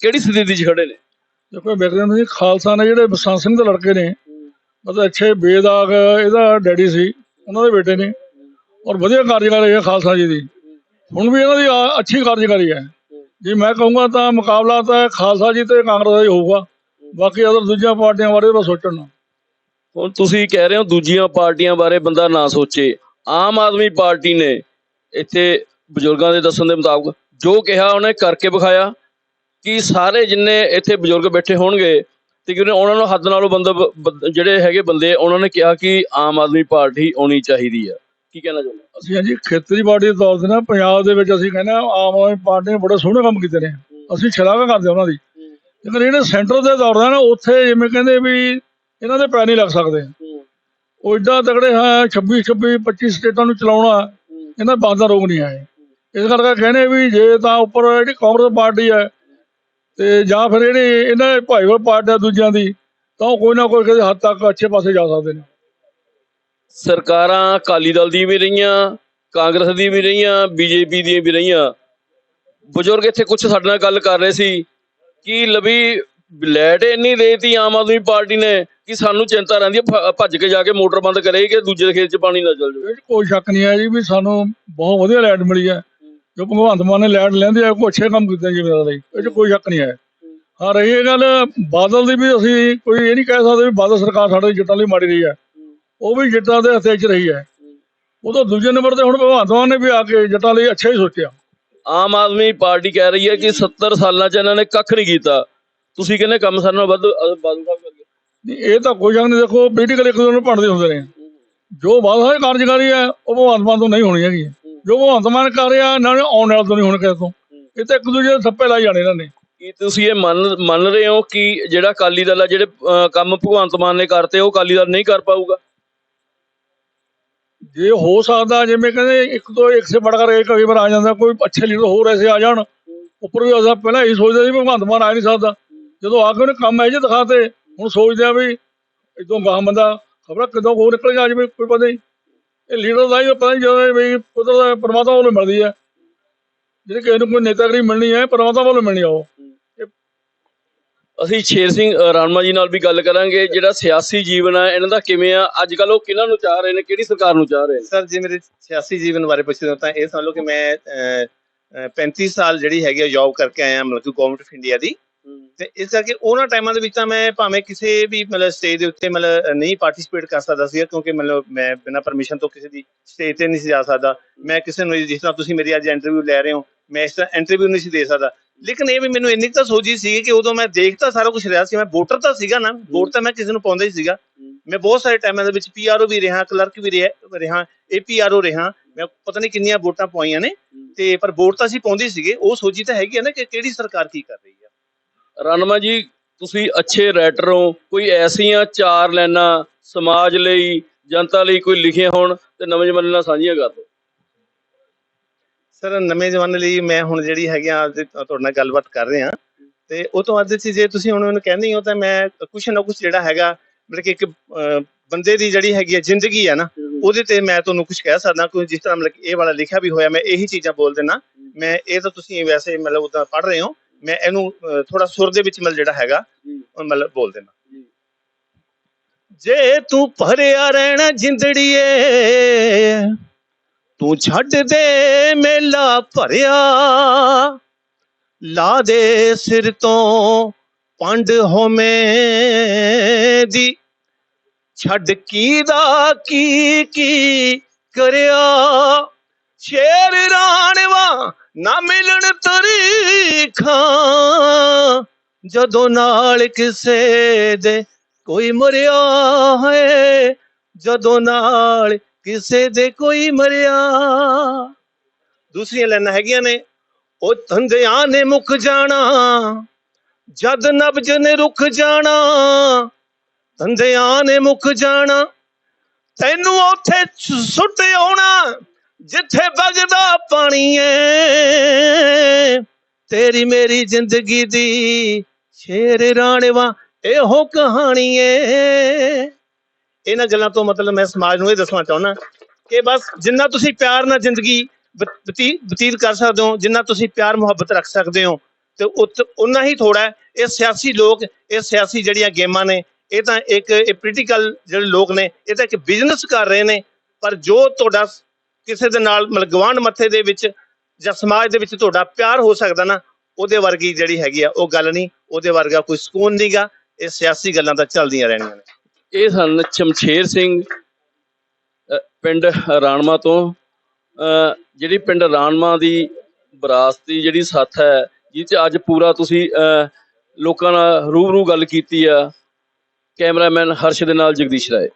ਕਿਹੜੀ ਸਥਿਤੀ 'ਚ ਖੜੇ ਨੇ? ਦੇਖੋ ਬਿਕਰਮ ਸਿੰਘ ਖਾਲਸਾ ਨੇ ਜਿਹੜੇ ਬਸੰਤ ਸਿੰਘ ਦੇ ਲੜਕੇ ਨੇ, ਮਤਲਬ ਅੱਛੇ ਬੇਦਾਗ ਇਹਦਾ ਡੈਡੀ ਸੀ, ਉਹਨਾਂ ਦੇ ਬੇਟੇ ਨੇ, ਔਰ ਵਧੀਆ ਕਾਰਜਕਾਰੀ ਹੈ ਖਾਲਸਾ ਜੀ ਦੀ। ਹੁਣ ਵੀ ਇਹਨਾਂ ਦੀ ਅੱਛੀ ਕਾਰਜਕਾਰੀ ਹੈ। ਜੇ ਮੈਂ ਕਹੂੰਗਾ ਤਾਂ ਮੁਕਾਬਲਾ ਤਾਂ ਖਾਲਸਾ ਜੀ ਤੇ ਕਾਂਗਰਸ ਦਾ ਹੀ ਹੋਊਗਾ। ਬਾਕੀ ਅਦਰ ਦੂਜੀਆਂ ਪਾਰਟੀਆਂ ਬਾਰੇ ਤਾਂ ਸੋਚਣ ਹੁਣ ਤੁਸੀਂ ਕਹਿ ਰਹੇ ਹੋ ਦੂਜੀਆਂ ਪਾਰਟੀਆਂ ਬਾਰੇ ਬੰਦਾ ਨਾ ਸੋਚੇ। ਆਮ ਆਦਮੀ ਪਾਰਟੀ ਨੇ ਇੱਥੇ ਬਜ਼ੁਰਗਾਂ ਦੇ ਦੱਸਣ ਦੇ ਮੁਤਾਬਕ ਜੋ ਕਿਹਾ ਉਹਨੇ ਕਰਕੇ ਵਿਖਾਇਆ ਕਿ ਸਾਰੇ ਜਿੰਨੇ ਇੱਥੇ ਬਜ਼ੁਰਗ ਬੈਠੇ ਹੋਣਗੇ ਤੇ ਕਿ ਉਹਨੇ ਨੂੰ ਹੱਦ ਨਾਲੋਂ ਬੰਦਾ ਜਿਹੜੇ ਹੈਗੇ ਬੰਦੇ ਉਹਨਾਂ ਨੇ ਕਿਹਾ ਕਿ ਆਮ ਆਦਮੀ ਪਾਰਟੀ ਆਉਣੀ ਚਾਹੀਦੀ ਆ। ਕੀ ਕਹਿਣਾ ਚਾਹੁੰਦੇ ਹੋ? ਅਸੀਂ ਹਾਂਜੀ ਖੇਤਰੀ ਪਾਰਟੀ ਦੇ ਤੌਰ ਤੇ ਨਾ ਪੰਜਾਬ ਦੇ ਵਿੱਚ ਅਸੀਂ ਕਹਿੰਦੇ ਹਾਂ ਆਮ ਆਦਮੀ ਪਾਰਟੀ ਨੇ ਬੜੇ ਸੋਹਣੇ ਕੰਮ ਕੀਤੇ ਨੇ। ਅਸੀਂ ਸ਼ਲਾਘਾ ਕਰਦੇ ਹਾਂ ਉਹਨਾਂ ਦੀ। ਲੇਕਿਨ ਜਿਹੜੇ ਸੈਂਟਰ ਦੇ ਦੌਰ ਦਾ ਨਾ ਉੱਥੇ ਜਿਵੇਂ ਕਹਿੰਦੇ ਵੀ ਇਹਨਾਂ ਦੇ ਪੈਰ ਨਹੀਂ ਲੱਗ ਸਕਦੇ। ਉਹ ਏਡਾ ਤਗੜੇ ਹੈ 26 26 25 ਸਟੇਟਾਂ ਨੂੰ ਚਲਾਉਣਾ, ਇਹਨਾਂ ਦਾ ਰੋਗ ਨਹੀਂ ਹੈ ਇਸ ਕਰਕੇ ਕਹਿੰਦੇ ਵੀ ਜੇ ਤਾਂ ਉੱਪਰ ਜਿਹੜੀ ਕਾਂਗਰਸ ਪਾਰਟੀ ਹੈ, ਤੇ ਜਾਂ ਫਿਰ ਜਿਹੜੀ ਇਹਨਾਂ ਭਾਈਵਾਲ ਪਾਰਟੀ ਆ ਦੂਜਿਆਂ ਦੀ, ਤਾਂ ਉਹ ਕੋਈ ਨਾ ਕੋਈ ਕਿਸੇ ਹੱਦ ਤੱਕ ਅੱਛੇ ਪਾਸੇ ਜਾ ਸਕਦੇ ਨੇ। ਸਰਕਾਰਾਂ ਅਕਾਲੀ ਦਲ ਦੀ ਵੀ ਰਹੀਆਂ, ਕਾਂਗਰਸ ਦੀ ਵੀ ਰਹੀਆਂ, ਬੀਜੇਪੀ ਦੀਆਂ ਵੀ ਰਹੀਆਂ। ਬਜ਼ੁਰਗ ਇੱਥੇ ਕੁਝ ਸਾਡੇ ਨਾਲ ਗੱਲ ਕਰ ਰਹੇ ਸੀ, ਕਿ ਲਵੀ ਲੈਟ ਇੰਨੀ ਦੇਤੀ ਆਮ ਆਦਮੀ ਪਾਰਟੀ ਨੇ ਕਿ ਸਾਨੂੰ ਚਿੰਤਾ ਰਹਿੰਦੀ ਹੈ ਭੱਜ ਕੇ ਜਾ ਕੇ ਮੋਟਰ ਬੰਦ ਕਰੇ ਕਿ ਦੂਜੇ ਖੇਤ 'ਚ ਪਾਣੀ ਨਾ ਚਲ ਜਾਵੇ। ਕੋਈ ਸ਼ੱਕ ਨਹੀਂ ਹੈ ਜੀ ਵੀ ਸਾਨੂੰ ਬਹੁਤ ਵਧੀਆ ਲਾਈਟ ਮਿਲੀ ਹੈ। ਜੋ ਭਗਵੰਤ ਮਾਨ ਨੇ ਲਾਈਟ ਲੈਂਦੇ ਆ ਕੋਈ ਅੱਛੇ ਕੰਮ ਕੀਤੇ ਜੀ ਮੇਰੇ ਲਈ। ਇਹ 'ਚ ਕੋਈ ਸ਼ੱਕ ਨਹੀਂ ਹੈ। ਹਾਂ ਰਹੀ ਇਹ ਗੱਲ ਬਾਦਲ ਦੀ ਵੀ ਅਸੀਂ ਕੋਈ ਇਹ ਨਹੀਂ ਕਹਿ ਸਕਦੇ ਵੀ ਬਾਦਲ ਸਰਕਾਰ ਸਾਡੇ ਜੱਟਾਂ ਲਈ ਮਾੜੀ ਰਹੀ ਹੈ। ਉਹ ਵੀ ਜੱਟਾਂ ਦੇ ਹੱਥੇ 'ਚ ਰਹੀ ਹੈ। ਉਹ ਤਾਂ ਦੂਜੇ ਨੰਬਰ ਤੇ ਹੁਣ ਭਗਵੰਤ ਮਾਨ ਨੇ ਵੀ ਆ ਕੇ ਜੱਟਾਂ ਲਈ ਅੱਛਾ ਹੀ ਸੋਚਿਆ। ਆਮ ਆਦਮੀ ਪਾਰਟੀ ਕਹਿ ਰਹੀ ਹੈ ਕਿ 70 ਸਾਲਾਂ 'ਚ ਇਹਨਾਂ ਨੇ ਕੱਖ ਨਹੀਂ ਕੀਤਾ। ਤੁਸੀਂ ਕਹਿੰਦੇ ਕੰਮ ਸਾਡੇ ਨਾਲ ਵੱਧ ਅ, ਬਾਦਲ ਸਾਹਿਬ ਕਰਕੇ। ਨਹੀਂ ਇਹ ਤਾਂ ਕੋਈ ਸ਼ੱਕ ਨਹੀਂ ਦੇਖੋ ਪੋਲੀਟੀਕਲ ਇੱਕ ਦੂਜੇ ਨੂੰ ਭੰਡਦੇ ਹੁੰਦੇ ਨੇ। ਜੋ ਬਾਦਲ ਦੀ ਕਾਰਜਕਾਰੀ ਹੈ ਉਹ ਭਗਵੰਤ ਮਾਨ ਤੋਂ ਨਹੀਂ ਹੋਣੀ ਹੈਗੀ। ਜੋ ਭਗਵੰਤ ਮਾਨ ਕਰ ਰਿਹਾ ਨਾ ਆਉਣ ਵਾਲਾ ਤੋਂ ਨਹੀਂ ਹੋਣ ਕਿਸੇ ਤੋਂ। ਇਹ ਤਾਂ ਇੱਕ ਦੂਜੇ ਦੇ ਥੱਪੇ ਲਾਈ ਜਾਣੇ ਇਹਨਾਂ ਨੇ। ਕੀ ਤੁਸੀਂ ਇਹ ਮੰਨ ਮੰਨ ਰਹੇ ਹੋ ਕਿ ਜਿਹੜਾ ਅਕਾਲੀ ਦਲ ਆ ਜਿਹੜੇ ਅਹ, ਕੰਮ ਭਗਵੰਤ ਮਾਨ ਨੇ ਕਰਤੇ ਉਹ ਅਕਾਲੀ ਦਲ ਨਹੀਂ ਕਰ ਪਾਊਗਾ? ਜੇ ਹੋ ਸਕਦਾ ਜਿਵੇਂ ਕਹਿੰਦੇ ਇੱਕ ਤੋਂ ਇੱਕ ਸੇ ਬੜਾ ਕਰਕੇ ਕਈ ਵਾਰ ਆ ਜਾਂਦਾ ਕੋਈ ਅੱਛੇ ਲੀਡਰ ਹੋਰ ਐਸੇ ਆ ਜਾਣ। ਉੱਪਰ ਵੀ ਅਸਾਂ ਪਹਿਲਾਂ ਇਹੀ ਸੋਚਦੇ ਸੀ ਵੀ ਭਗਵੰਤ ਮਾਨ ਆ ਨਹੀਂ ਸਕਦਾ। ਜਦੋਂ ਆ ਕੇ ਉਹਨੇ ਕੰਮ ਇਹ ਜਿਹੇ ਦਿਖਾਤੇ ਹੁਣ ਸੋਚਦੇ ਆ ਵੀ ਇਦੋਂ ਗਾਹ ਬੰਦਾ ਖਬਰ ਕਿਦੋਂ ਹੋਰ ਨਿਕਲ ਜਾ ਜਾਵੇ ਕੋਈ ਪਤਾ ਨਹੀਂ। ਇਹ ਲੀਡਰ ਦਾ ਹੀ ਪਤਾ ਨਹੀਂ ਜਦੋਂ ਵੀ ਕੁਦਰਤ ਪਰਮਾਤਮਾ ਵੱਲੋਂ ਮਿਲਦੀ ਹੈ ਜਿਹੜੇ ਕਿਸੇ ਨੂੰ ਕੋਈ ਨੇਤਾਗਰੀ ਮਿਲਣੀ ਹੈ ਪਰਮਾਤਮਾ ਵੱਲੋਂ ਮਿਲਣੀ ਆ ਉਹ। ਅਸੀਂ ਸ਼ੇਰ ਸਿੰਘ ਰਾਣਮਾ ਜੀ ਨਾਲ ਵੀ ਗੱਲ ਕਰਾਂਗੇ ਜਿਹੜਾ ਸਿਆਸੀ ਜੀਵਨ ਆ ਇਹਨਾਂ ਦਾ ਕਿਵੇਂ ਆ? ਅੱਜ ਕੱਲ ਉਹ ਕਿਹਨਾਂ ਨੂੰ ਚਾਹ ਰਹੇ ਨੇ ਕਿਹੜੀ ਸਰਕਾਰ ਨੂੰ ਚਾਹ ਰਹੇ ਨੇ? ਸਰ ਜੇ ਮੇਰੇ ਸਿਆਸੀ ਜੀਵਨ ਬਾਰੇ ਪੁੱਛਦੇ ਹੋ ਤਾਂ ਇਹ ਸਮਝ ਲਓ ਕਿ ਮੈਂ ਅਹ, ਅਹ, 35 ਸਾਲ ਜਿਹੜੀ ਹੈਗੀ ਆ ਜੌਬ ਕਰਕੇ ਆਇਆ ਮਤਲਬ ਕਿ ਗਵਰਨਮੈਂਟ ਆਫ ਇੰਡੀਆ ਦੀ। ਤੇ ਇਸ ਕਰਕੇ ਉਹਨਾਂ ਟਾਈਮਾਂ ਦੇ ਵਿੱਚ ਤਾਂ ਮੈਂ ਭਾਵੇਂ ਕਿਸੇ ਵੀ ਮਤਲਬ ਸਟੇਜ ਦੇ ਉੱਤੇ ਮਤਲਬ ਨਹੀਂ ਪਾਰਟਿਸਿਪੇਟ ਕਰ ਸਕਦਾ ਸੀ ਕਿਉਂਕਿ ਮਤਲਬ ਮੈਂ ਬਿਨਾਂ ਪਰਮਿਸ਼ਨ ਤੋਂ ਕਿਸੇ ਦੀ ਸਟੇਜ ਤੇ ਨਹੀਂ ਸੀ ਜਾ ਸਕਦਾ। ਮੈਂ ਕਿਸੇ ਨੂੰ ਜਿਸ ਤਰ੍ਹਾਂ ਤੁਸੀਂ ਮੇਰੀ ਅੱਜ ਇੰਟਰਵਿਊ ਲੈ ਰਹੇ ਹੋ, ਮੈਂ ਇਸ ਤਰ੍ਹਾਂ ਇੰਟਰਵਿਊ ਨਹੀਂ ਸੀ ਦੇ ਸਕਦਾ। ਲੇਕਿਨ ਇਹ ਵੀ ਮੈਨੂੰ ਇੰਨੀ ਤਾਂ ਸੋਚੀ ਸੀ ਕਿ ਉਦੋਂ ਮੈਂ ਦੇਖਤਾ ਸਾਰਾ ਕੁਝ ਰਿਹਾ ਸੀ, ਮੈਂ ਵੋਟਰ ਤਾਂ ਸੀਗਾ ਨਾ ਵੋਟ ਤਾਂ ਮੈਂ ਕਿਸੇ ਨੂੰ ਪਾਉਂਦਾ ਹੀ ਸੀਗਾ। ਮੈਂ ਬਹੁਤ ਸਾਰੇ ਟਾਈਮਾਂ ਦੇ ਵਿੱਚ ਪੀਆਰਓ ਵੀ ਰਿਹਾ ਕਲਰਕ ਵੀ ਰਿਹਾ ਰਿਹਾ ਏਪੀਆਰਓ ਰਿਹਾ। ਮੈਂ ਪਤਾ ਨਹੀਂ ਕਿੰਨੀਆਂ ਵੋਟਾਂ ਪਾਈਆਂ ਨੇ, ਤੇ ਪਰ ਵੋਟ ਤਾਂ ਅਸੀਂ ਪਾਉਂਦੇ ਸੀਗੇ। ਉਹ ਸੋਚੀ ਤਾਂ ਹੈਗੀ ਆ ਨਾ ਕਿ ਕਿਹੜੀ ਸਰਕਾਰ ਕੀ ਕਰ ਰਹੀ ਹੈ ਰਾਣਮਾ ਜੀ, ਤੁਸੀਂ ਅੱਛੇ ਰਾਈਟਰ ਹੋ। ਕੋਈ ਐਸੀਆਂ ਚਾਰ ਲਾਈਨਾਂ ਸਮਾਜ ਲਈ, ਜਨਤਾ ਲਈ ਕੋਈ ਲਿਖੀਆਂ ਹੋਣ ਤੇ ਨਵੇਂ ਜਮਾਨੇ ਨਾਲ ਸਾਂਝੀਆਂ ਕਰ ਦਿਓ। ਸਰ, ਨਵੇਂ ਜਮਾਨੇ ਲਈ ਮੈਂ ਹੁਣ ਜਿਹੜੀ ਹੈਗੀ ਆ ਤੁਹਾਡੇ ਨਾਲ ਗੱਲਬਾਤ ਕਰ ਰਹੇ ਹਾਂ। ਤੇ ਉਹ ਤੋਂ ਅੱਜ ਸੀ, ਜੇ ਤੁਸੀਂ ਹੁਣ ਮੈਨੂੰ ਕਹਿੰਦੇ ਹੋ ਤਾਂ ਮੈਂ ਕੁਛ ਨਾ ਕੁਛ ਜਿਹੜਾ ਹੈਗਾ, ਮਤਲਬ ਕਿ ਇੱਕ ਬੰਦੇ ਦੀ ਜਿਹੜੀ ਹੈਗੀ ਆ ਜ਼ਿੰਦਗੀ ਆ ਨਾ, ਉਹਦੇ ਤੇ ਮੈਂ ਤੁਹਾਨੂੰ ਕੁਝ ਕਹਿ ਸਕਦਾ ਕੋਈ ਜਿਸ ਤਰ੍ਹਾਂ ਮਤਲਬ ਇਹ ਵਾਲਾ ਲਿਖਿਆ ਵੀ ਹੋਇਆ, ਮੈਂ ਇਹੀ ਚੀਜ਼ਾਂ ਬੋਲ ਦੇਣਾ ਮੈਂ ਇਹ ਤਾਂ ਤੁਸੀਂ ਵੈਸੇ ਮਤਲਬ ਉਦਾਂ ਪੜ੍ਹ ਰਹੇ ਹੋ। ਮੈਂ ਇਹਨੂੰ ਥੋੜਾ ਸੁਰ ਦੇ ਵਿੱਚ ਮਤਲਬ ਜਿਹੜਾ ਹੈਗਾ ਮਤਲਬ ਬੋਲ ਦੇਣਾ। ਜੇ ਤੂੰ ਭਰਿਆ ਰਹਿਣਾ ਜਿੰਦੜੀਏ ਤੂੰ ਛੱਡ ਦੇ ਮੇਲਾ ਭਰਿਆ ਲਾ ਦੇ ਸਿਰ ਤੋਂ ਪੰਡ ਹੋਮੇ ਦੀ। ਛੱਡ ਕੀ ਦਾ ਕੀ ਕੀ ਕਰਿਆ ਸ਼ੇਰ ਰਾਣਵਾ ਨਾ ਮਿਲਣ ਤਰੀਖਾਂ, ਜਦੋਂ ਨਾਲ ਕਿਸੇ ਦੇ ਕੋਈ ਮਰਿਆ ਹੈ ਜਦੋਂ ਨਾਲ ਕਿਸੇ ਦੇ ਕੋਈ ਮਰਿਆ। ਦੂਸਰੀਆਂ ਲਾਈਨਾਂ ਹੈਗੀਆਂ ਨੇ, ਉਹ ਧੰਦਿਆਂ ਨੇ ਮੁੱਕ ਜਾਣਾ, ਜਦ ਨਬਜ ਨੇ ਰੁਕ ਜਾਣਾ, ਧੰਦਿਆਂ ਨੇ ਮੁੱਕ ਜਾਣਾ, ਤੈਨੂੰ ਉੱਥੇ ਸੁ- ਸੁੱਟ ਆਉਣਾ। ਜਿੱਥੇ ਵਗਦਾ ਪਾਣੀ ਏ, ਤੇਰੀ ਮੇਰੀ ਜ਼ਿੰਦਗੀ ਦੀ ਸ਼ੇਰ ਰਾਣਵਾ, ਇਹੋ ਕਹਾਣੀ ਏ। ਇਹਨਾਂ ਗੱਲਾਂ ਤੋਂ ਮਤਲਬ ਮੈਂ ਸਮਾਜ ਨੂੰ ਇਹ ਦੱਸਣਾ ਚਾਹੁੰਦਾ ਕਿ ਬਸ ਜਿੰਨਾ ਤੁਸੀਂ ਪਿਆਰ ਨਾਲ ਜ਼ਿੰਦਗੀ ਬਤੀਤ ਕਰ ਸਕਦੇ ਹੋ, ਜਿੰਨਾ ਤੁਸੀਂ ਪਿਆਰ, ਮੁਹੱਬਤ ਰੱਖ ਸਕਦੇ ਹੋ, ਤੇ ਉਨਾ ਹੀ ਥੋੜਾ ਇਹ ਸਿਆਸੀ ਲੋਕ, ਇਹ ਸਿਆਸੀ ਜਿਹੜੀਆਂ ਗੇਮਾਂ ਨੇ, ਇਹ ਤਾਂ ਇੱਕ, ਇਹ ਪੋਲੀਟੀਕਲ ਜਿਹੜੇ ਲੋਕ ਨੇ, ਇਹ ਤਾਂ ਇੱਕ ਬਿਜ਼ਨਸ ਕਰ ਰਹੇ ਨੇ, ਪਰ ਜੋ ਤੁਹਾਡਾ ਕਿਸੇ ਦੇ ਨਾਲ ਮਤਲਬ ਗਵਾਂਢ ਮੱਥੇ ਦੇ ਵਿੱਚ ਜਾਂ ਸਮਾਜ ਦੇ ਵਿੱਚ ਤੁਹਾਡਾ ਪਿਆਰ ਹੋ ਸਕਦਾ ਨਾ ਉਹਦੇ ਵਰਗੀ ਜਿਹੜੀ ਹੈਗੀ ਆ ਉਹ ਗੱਲ ਨਹੀਂ ਉਹਦੇ ਵਰਗਾ ਕੋਈ ਸਕੂਨ ਨਹੀਂਗਾ ਇਹ ਸਿਆਸੀ ਗੱਲਾਂ ਤਾਂ ਚੱਲਦੀਆਂ ਰਹਿਣੀਆਂ ਨੇ। ਇਹ ਸਨ ਚਮਸ਼ੇਰ ਸਿੰਘ ਪਿੰਡ ਰਾਣਮਾ ਤੋਂ। ਅ, ਜਿਹੜੀ ਪਿੰਡ ਰਾਣਮਾ ਦੀ ਵਿਰਾਸਤੀ ਜਿਹੜੀ ਸਾਥ ਹੈ ਜਿਹ 'ਚ ਅੱਜ ਪੂਰਾ ਤੁਸੀਂ ਅ, ਲੋਕਾਂ ਨਾਲ ਰੂਬਰੂ ਗੱਲ ਕੀਤੀ ਆ ਕੈਮਰਾਮੈਨ ਹਰਸ਼ ਦੇ ਨਾਲ ਜਗਦੀਸ਼ ਰਾਏ।